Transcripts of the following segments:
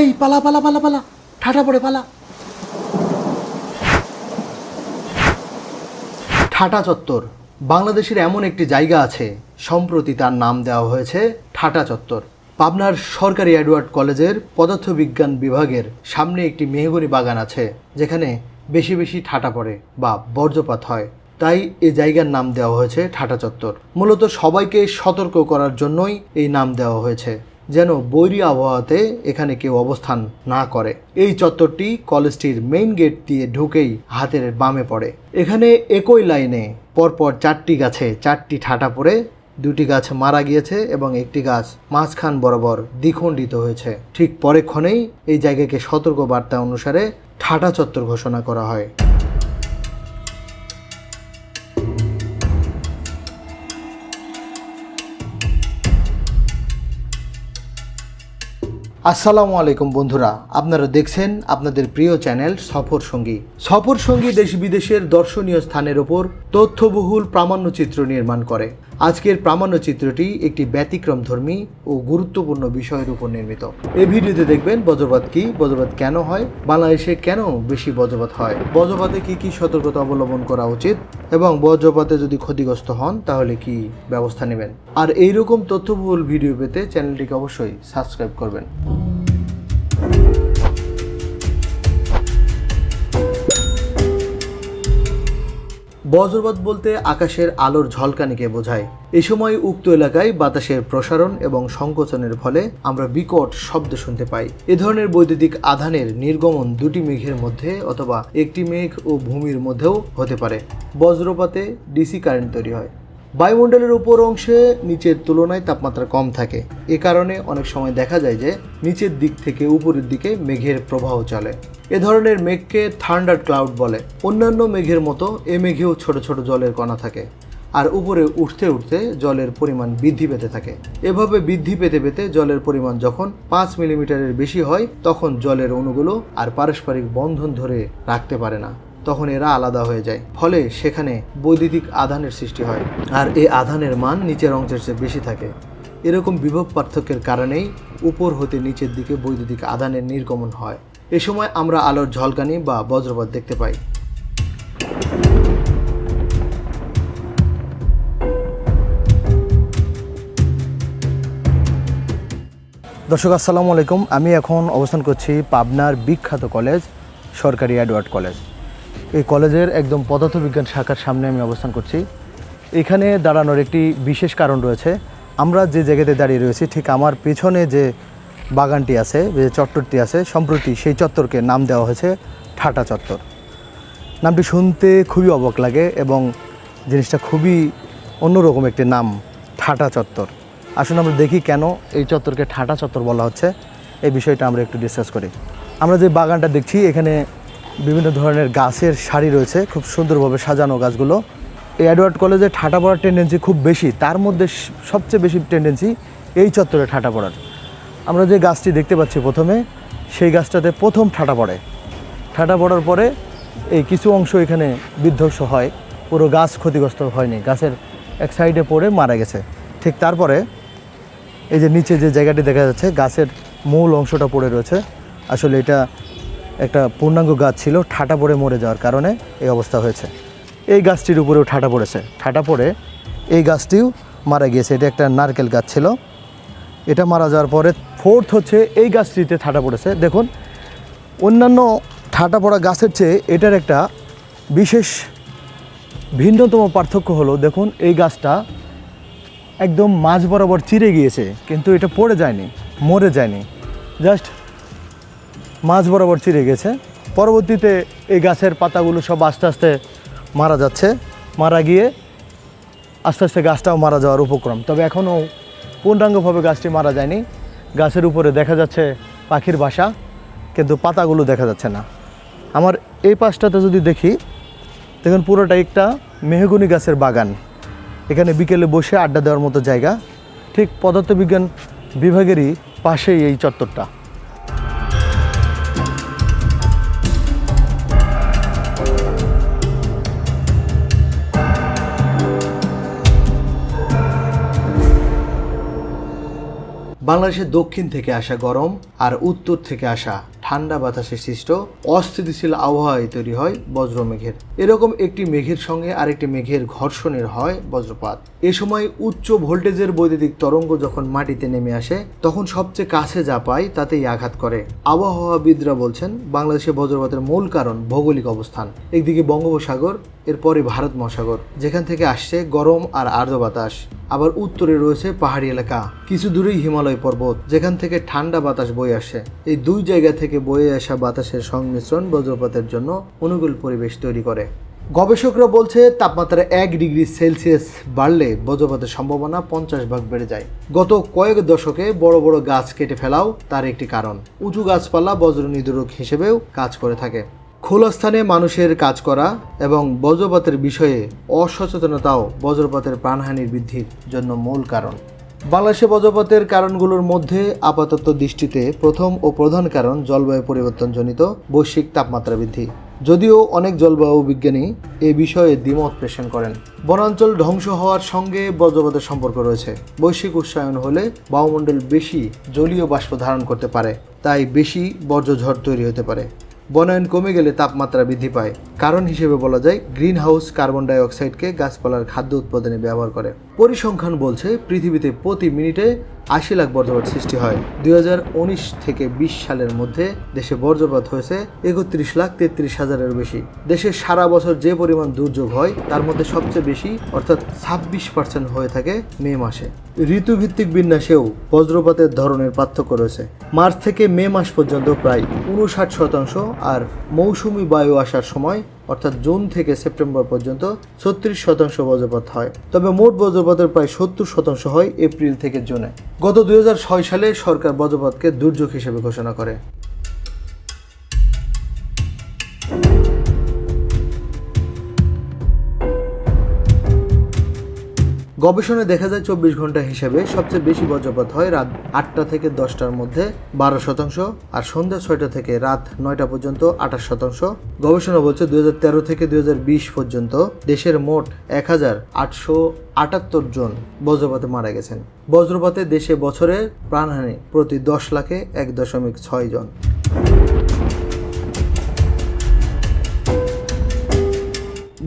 এই, পালা পালা পালা পালা। ঠাটা পড়ে, পালা। ঠাটা চত্বর, বাংলাদেশের এমন একটি জায়গা আছে, সম্প্রতি তার নাম দেওয়া হয়েছে ঠাটা চত্বর। পাবনার সরকারি এডওয়ার্ড কলেজের পদার্থবিজ্ঞান বিভাগের সামনে একটি মেহগনি বাগান আছে, যেখানে বেশি বেশি ঠাটা পড়ে বা বর্জ্যপাত হয়। তাই এই জায়গার নাম দেওয়া হয়েছে ঠাটা চত্বর। মূলত সবাইকে সতর্ক করার জন্যই এই নাম দেওয়া হয়েছে। যেন বৈরী আবহাওয়াতে এখানে কেউ অবস্থান না করে। এই চত্বরটি কলেজটির মেইন গেট দিয়ে ঢুকেই হাতের বামে পড়ে। এখানে একই লাইনে পরপর চারটি গাছে চারটি ঠাটা পড়ে, দুটি গাছ মারা গিয়েছে এবং একটি গাছ মাঝখান বরাবর দ্বিখণ্ডিত হয়েছে। ঠিক পরেক্ষণেই এই জায়গাকে সতর্ক বার্তা অনুসারে ঠাটা চত্বর ঘোষণা করা হয়। আসসালামু আলাইকুম বন্ধুরা, আপনারা দেখছেন আপনাদের প্রিয় চ্যানেল সফর সঙ্গী। সফর সঙ্গী দেশ বিদেশের দর্শনীয় স্থানের ওপর তথ্যবহুল প্রামাণ্যচিত্র নির্মাণ করে। আজকের প্রামাণ্যচিত্রটি একটি ব্যতিক্রমধর্মী ও গুরুত্বপূর্ণ বিষয়ের উপর নির্মিত। এই ভিডিওতে দেখবেন বজ্রপাত কি, বজ্রপাত কেন হয়, বাংলাদেশে কেন বেশি বজ্রপাত হয়, বজ্রপাতে কি কি সতর্কতা অবলম্বন করা উচিত এবং বজ্রপাতে যদি ক্ষতিগ্রস্ত হন তাহলে কি ব্যবস্থা নেবেন। আর এইরকম তথ্যবহুল ভিডিও পেতে চ্যানেলটিকে অবশ্যই সাবস্ক্রাইব করবেন। বজ্রপাত বলতে আকাশের আলোর ঝলকানিকে বোঝায়। এ সময় উক্ত এলাকায় বাতাসের প্রসারণ এবং সংকোচনের ফলে আমরা বিকট শব্দ শুনতে পাই। এ ধরনের বৈদ্যুতিক আধানের নির্গমন দুটি মেঘের মধ্যে অথবা একটি মেঘ ও ভূমির মধ্যেও হতে পারে। বজ্রপাতে ডিসি কারেন্ট তৈরি হয়। বায়ুমণ্ডলের উপর অংশে নিচের তুলনায় তাপমাত্রা কম থাকে। এ কারণে অনেক সময় দেখা যায় যে নিচের দিক থেকে উপরের দিকে মেঘের প্রবাহ চলে। এ ধরনের মেঘকে থান্ডার ক্লাউড বলে। অন্যান্য মেঘের মতো এ মেঘেও ছোট ছোট জলের কণা থাকে আর উপরে উঠতে উঠতে জলের পরিমাণ বৃদ্ধি পেতে থাকে। এভাবে বৃদ্ধি পেতে পেতে জলের পরিমাণ যখন পাঁচ মিলিমিটারের বেশি হয়, তখন জলের অণুগুলো আর পারস্পরিক বন্ধন ধরে রাখতে পারে না। তখন এরা আলাদা হয়ে যায়। ফলে সেখানে বৈদ্যুতিক আধানের সৃষ্টি হয় আর এই আধানের মান নিচের অংশের চেয়ে বেশি থাকে। এরকম বিভব পার্থক্যের কারণেই উপর হতে নিচের দিকে বৈদ্যুতিক আধানের নির্গমন হয়। এ সময় আমরা আলোর ঝলকানি বা বজ্রপাত দেখতে পাই। দর্শক, আসসালামু আলাইকুম। আমি এখন অবস্থান করছি পাবনার বিখ্যাত কলেজ, সরকারি অ্যাডওয়ার্ড কলেজ। এই কলেজের একদম পদার্থবিজ্ঞান শাখার সামনে আমি অবস্থান করছি। এখানে দাঁড়ানোর একটি বিশেষ কারণ রয়েছে। আমরা যে জায়গাতে দাঁড়িয়ে রয়েছি, ঠিক আমার পেছনে যে বাগানটি আছে, যে চত্বরটি আছে, সম্প্রতি সেই চত্বরকে নাম দেওয়া হয়েছে ঠাটা চত্বর। নামটি শুনতে খুবই অবাক লাগে এবং জিনিসটা খুবই অন্যরকম একটি নাম, ঠাটা চত্বর। আসুন আমরা দেখি কেন এই চত্বরকে ঠাটা চত্বর বলা হচ্ছে। এই বিষয়টা আমরা একটু ডিসকাস করি। আমরা যে বাগানটা দেখছি, এখানে বিভিন্ন ধরনের গাছের সারি রয়েছে, খুব সুন্দরভাবে সাজানো গাছগুলো। এই অ্যাডওয়ার্ড কলেজে ঠাটা পড়ার টেন্ডেন্সি খুব বেশি, তার মধ্যে সবচেয়ে বেশি টেন্ডেন্সি এই চত্বরে ঠাটা পড়ার। আমরা যে গাছটি দেখতে পাচ্ছি প্রথমে, সেই গাছটাতে প্রথম ঠাটা পড়ে। ঠাটা পড়ার পরে এই কিছু অংশ এখানে বিধ্বস্ত হয়, পুরো গাছ ক্ষতিগ্রস্ত হয়নি, গাছের এক সাইডে পড়ে মারা গেছে। ঠিক তারপরে এই যে নিচে যে জায়গাটি দেখা যাচ্ছে, গাছের মূল অংশটা পড়ে রয়েছে। আসলে এটা একটা পূর্ণাঙ্গ গাছ ছিল, ঠাটা পড়ে মরে যাওয়ার কারণে এই অবস্থা হয়েছে। এই গাছটির উপরেও ঠাটা পড়েছে। ঠাটা পড়ে এই গাছটিও মারা গিয়েছে, এটা একটা নারকেল গাছ ছিল। এটা মারা যাওয়ার পরে ফোর্থ হচ্ছে এই গাছটিতে ঠাটা পড়েছে। দেখুন, অন্যান্য ঠাটা পড়া গাছের চেয়ে এটার একটা বিশেষ ভিন্নতম পার্থক্য হলো, দেখুন, এই গাছটা একদম মাঝ বরাবর চিরে গিয়েছে, কিন্তু এটা পড়ে যায়নি, মরে যায়নি, জাস্ট মাঝ বরাবর চিরে গেছে। পরবর্তীতে এই গাছের পাতাগুলো সব আস্তে আস্তে মারা যাচ্ছে, মারা গিয়ে আস্তে আস্তে গাছটাও মারা যাওয়ার উপক্রম। তবে এখনও পূর্ণাঙ্গভাবে গাছটি মারা যায়নি। গাছের উপরে দেখা যাচ্ছে পাখির বাসা, কিন্তু পাতাগুলো দেখা যাচ্ছে না। আমার এই পাশটাতে যদি দেখি, দেখুন পুরোটা একটা মেহগুনি গাছের বাগান। এখানে বিকেলে বসে আড্ডা দেওয়ার মতো জায়গা। ঠিক পদার্থবিজ্ঞান বিভাগেরই পাশেই এই চত্বরটা। বাংলাদেশের দক্ষিণ থেকে আসা গরম আর উত্তর থেকে আসা ঠান্ডা বাতাসে সৃষ্ট অস্থিতিশীল আবহাওয়ায় তৈরি হয় বজ্র মেঘের। এরকম একটি মেঘের সঙ্গে আরেকটি মেঘের ঘর্ষণের হয় বজ্রপাত। এ সময় উচ্চ ভোল্টেজের বৈদ্যুতিক তরঙ্গ যখন মাটিতে নেমে আসে, তখন সবচেয়ে কাছে যা পায় তাতেই আঘাত করে। আবহাওয়াবিদরা বলছেন, বাংলাদেশে বজ্রপাতের মূল কারণ ভৌগোলিক অবস্থান। একদিকে বঙ্গোপসাগর এরপরে ভারত মহাসাগর, যেখান থেকে আসছে গরম আর আর্দ্র বাতাস। আবার উত্তরে রয়েছে পাহাড়ি এলাকা, কিছু দূরেই হিমালয় পর্বত, যেখান থেকে ঠান্ডা বাতাস বয়ে আসে। এই দুই জায়গা থেকে বয়ে আসা বাতাসের সংমিশ্রণ বজ্রপাতের জন্য অনুকূল পরিবেশ তৈরি করে। গবেষকরা বলছে, তাপমাত্রা এক ডিগ্রি সেলসিয়াস বাড়লে বজ্রপাতের সম্ভাবনা পঞ্চাশ ভাগ বেড়ে যায়। গত কয়েক দশকে বড় বড় গাছ কেটে ফেলাও তার একটি কারণ। উঁচু গাছপালা বজ্র নিদূরক হিসেবেও কাজ করে থাকে। খোলা স্থানে মানুষের কাজ করা এবং বজ্রপাতের বিষয়ে অসচেতনতাও বজ্রপাতের প্রাণহানির বৃদ্ধির জন্য মূল কারণ। বাংলাদেশে বজ্রপাতের কারণগুলোর মধ্যে আপাতত দৃষ্টিতে প্রথম ও প্রধান কারণ জলবায়ু পরিবর্তনজনিত বৈশ্বিক তাপমাত্রা বৃদ্ধি। যদিও অনেক জলবায়ু বিজ্ঞানী এ বিষয়ে দ্বিমত পেশন করেন। বনাঞ্চল ধ্বংস হওয়ার সঙ্গে বজ্রপাতের সম্পর্ক রয়েছে। বৈশ্বিক উষ্ণায়ন হলে বায়ুমণ্ডল বেশি জলীয় বাষ্প ধারণ করতে পারে, তাই বেশি বজ্রঝড় তৈরি হতে পারে। বনায়ন কমে গেলে তাপমাত্রা বৃদ্ধি পায়। কারণ হিসেবে বলা যায় গ্রিন হাউস কার্বন ডাইঅক্সাইডকে গাছপালার খাদ্য উৎপাদনে ব্যবহার করে। পরিসংখ্যান বলছে, পৃথিবীতে প্রতি মিনিটে আশি লাখ বজ্রপাত সৃষ্টি হয়। দুই হাজার উনিশ থেকে বিশ সালের মধ্যে দেশে বজ্রপাত হয়েছে একত্রিশ লাখ তেত্রিশ হাজারের বেশি। দেশে সারা বছর যে পরিমাণ দুর্যোগ হয়, তার মধ্যে সবচেয়ে বেশি, অর্থাৎ ছাব্বিশ পার্সেন্ট হয়ে থাকে মে মাসে। ঋতুভিত্তিক বিন্যাসেও বজ্রপাতের ধরনের পার্থক্য রয়েছে। মার্চ থেকে মে মাস পর্যন্ত প্রায় উনষাট শতাংশ আর মৌসুমি বায়ু আসার সময় অর্থাৎ জুন থেকে সেপ্টেম্বর পর্যন্ত ছত্রিশ শতাংশ বজ্রপাত হয়। তবে মোট বজ্রপাতের প্রায় সত্তর শতাংশ হয় এপ্রিল থেকে জুনে। গত দুই হাজার ছয় সালে সরকার বজ্রপাতকে দুর্যোগ হিসেবে ঘোষণা করে। গবেষণায় দেখা যায় চব্বিশ ঘণ্টা হিসেবে সবচেয়ে বেশি বজ্রপাত হয় রাত আটটা থেকে দশটার মধ্যে, বারো শতাংশ, আর সন্ধ্যা ছয়টা থেকে রাত নয়টা পর্যন্ত আঠাশ শতাংশ। গবেষণা বলছে দু হাজার তেরো থেকে দু হাজার বিশ পর্যন্ত দেশের মোট এক হাজার আটশো আটাত্তর জন বজ্রপাতে মারা গেছেন। বজ্রপাতে দেশে বছরে প্রাণহানি প্রতি দশ লাখে এক দশমিক ছয় জন।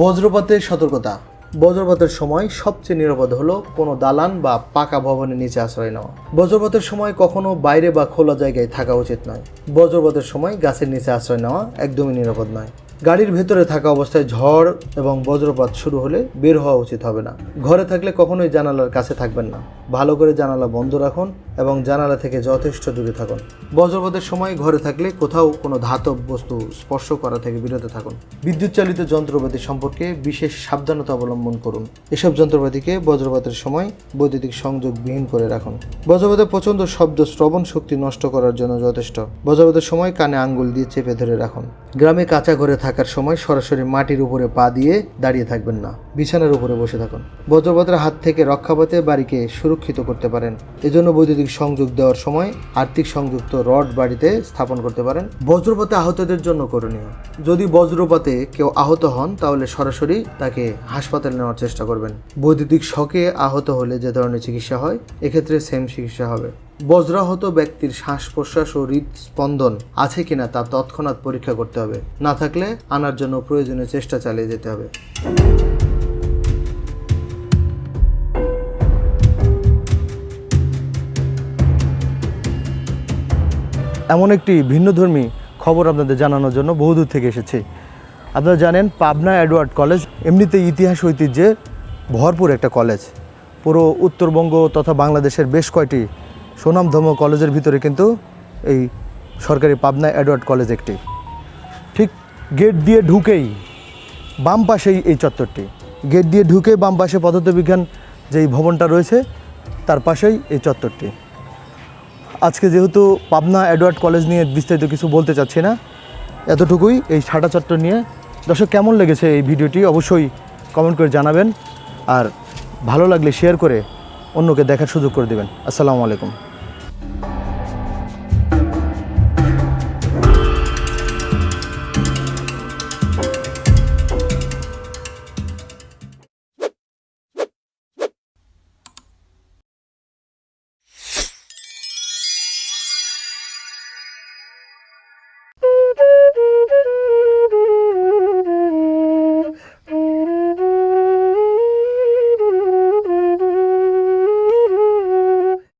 বজ্রপাতের সতর্কতা বজ্রপাতের সময় সবচেয়ে নিরাপদ হলো কোনো দালান বা পাকা ভবনের নিচে আশ্রয় নেওয়া। বজ্রপাতের সময় কখনো বাইরে বা খোলা জায়গায় থাকা উচিত নয়। বজ্রপাতের সময় গাছের নিচে আশ্রয় নেওয়া একদমই নিরাপদ নয়। গাড়ির ভেতরে থাকা অবস্থায় ঝড় এবং বজ্রপাত শুরু হলে বের হওয়া উচিত হবে না। ঘরে থাকলে কখনোই জানালার কাছে থাকবেন না। ভালো করে জানালা বন্ধ রাখুন এবং জানালা থেকে যথেষ্ট দূরে থাকুন। বজ্রপাতের সময় ঘরে থাকলে কোথাও কোনো ধাতব বস্তু স্পর্শ করা থেকে বিরত থাকুন। বিদ্যুৎ চালিত যন্ত্রপাতি সম্পর্কে বিশেষ সাবধানতা অবলম্বন করুন। এসব যন্ত্রপাতিকে বজ্রপাতের সময় বৈদ্যুতিক সংযোগ বিহীন করে রাখুন। বজ্রপাতের প্রচণ্ড শব্দ শ্রবণ শক্তি নষ্ট করার জন্য যথেষ্ট। বজ্রপাতের সময় কানে আঙ্গুল দিয়ে চেপে ধরে রাখুন। গ্রামে কাঁচা ঘরে থাকার সময় সরাসরি মাটির উপরে পা দিয়ে দাঁড়িয়ে থাকবেন না, বিছানার উপরে বসে থাকুন। বজ্রপাতের হাত থেকে রক্ষা পেতে বাড়িকে সুরক্ষিত করতে পারেন। এজন্য বৈদ্যুতিক সংযোগ দেওয়ার সময় আর্থিক সংযুক্ত রড বাড়িতে স্থাপন করতে পারেন। বজ্রপাতে আহতদের জন্য করণীয়, যদি বজ্রপাতে কেউ আহত হন, তাহলে সরাসরি তাকে হাসপাতালে নেওয়ার চেষ্টা করবেন। বৈদ্যুতিক শকে আহত হলে যে ধরনের চিকিৎসা হয়, এক্ষেত্রে সেম চিকিৎসা হবে। বজ্রাহত ব্যক্তির শ্বাস প্রশ্বাস ও হৃদস্পন্দন আছে কিনা তা তৎক্ষণাৎ পরীক্ষা করতে হবে। না থাকলে আনার জন্য প্রয়োজনীয় চেষ্টা চালিয়ে যেতে হবে। এমন একটি ভিন্নধর্মী খবর আপনাদের জানানোর জন্য বহুদূর থেকে এসেছি। আপনারা জানেন, পাবনা অ্যাডওয়ার্ড কলেজ এমনিতে ইতিহাস ঐতিহ্যে ভরপুর একটা কলেজ। পুরো উত্তরবঙ্গ তথা বাংলাদেশের বেশ কয়টি সুনামধন্য কলেজের ভিতরে কিন্তু এই সরকারি পাবনা অ্যাডওয়ার্ড কলেজ একটি। ঠিক গেট দিয়ে ঢুকেই বাম পাশেই এই চত্বরটি। গেট দিয়ে ঢুকে বাম পাশে পদার্থবিজ্ঞান যেই ভবনটা রয়েছে, তার পাশেই এই চত্বরটি। আজকে যেহেতু পাবনা অ্যাডওয়ার্ড কলেজ নিয়ে বিস্তারিত কিছু বলতে চাচ্ছি না, এতটুকুই এই ছাটা চত্বর নিয়ে। দর্শক, কেমন লেগেছে এই ভিডিওটি অবশ্যই কমেন্ট করে জানাবেন, আর ভালো লাগলে শেয়ার করে অন্যকে দেখার সুযোগ করে দেবেন। আসসালামু আলাইকুম।